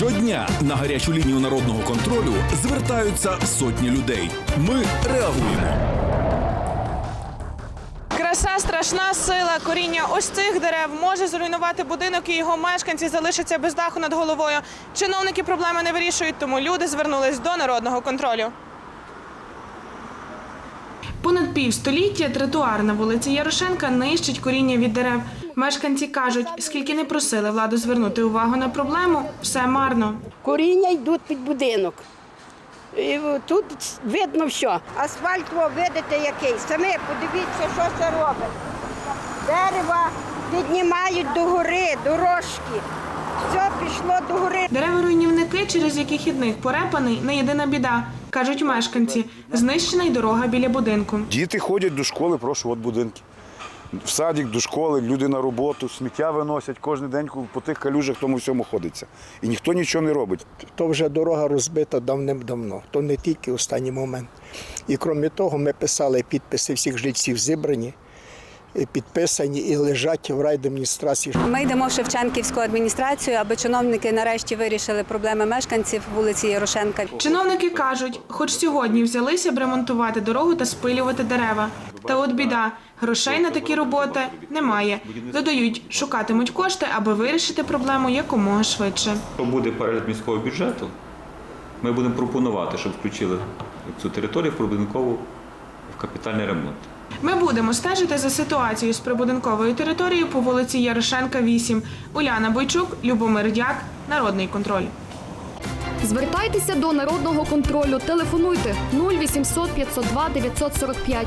Щодня на гарячу лінію народного контролю звертаються сотні людей. Ми реагуємо. Краса, страшна сила коріння ось цих дерев може зруйнувати будинок, і його мешканці залишаться без даху над головою. Чиновники проблеми не вирішують, тому люди звернулись до народного контролю. Понад півстоліття тротуар на вулиці Ярошенка нищить коріння від дерев. Мешканці кажуть, скільки не просили владу звернути увагу на проблему, все марно. Коріння йдуть під будинок. І тут видно все. Асфальт, о, видите, який. Самі подивіться, що це робить. Дерева піднімають до гори, дорожки. Все пішло до гори. Дерева-руйнівники, через які хідник порепаний, не єдина біда, кажуть мешканці. Знищена й дорога біля будинку. Діти ходять до школи, прошу, от будинки. В садик, до школи, люди на роботу, сміття виносять кожен день по тих калюжах тому всьому ходиться. І ніхто нічого не робить. то вже дорога розбита давним-давно, то не тільки останній момент. І крім того, ми писали підписи всіх жильців зібрані, підписані і лежать в райдеміністрації. Ми йдемо в Шевченківську адміністрацію, аби чиновники нарешті вирішили проблеми мешканців вулиці Ярошенка. Чиновники кажуть, хоч сьогодні взялися б ремонтувати дорогу та спилювати дерева. Та от біда, грошей на такі роботи немає. Додають, шукатимуть кошти, аби вирішити проблему якомога швидше. Буде перегляд міського бюджету, ми будемо пропонувати, щоб включили цю територію в прибудинкову в капітальний ремонт. Ми будемо стежити за ситуацією з прибудинковою територією по вулиці Ярошенка, 8. Уляна Бойчук, Любомир Дяк, Народний контроль. Звертайтеся до народного контролю. Телефонуйте 0800 502 945.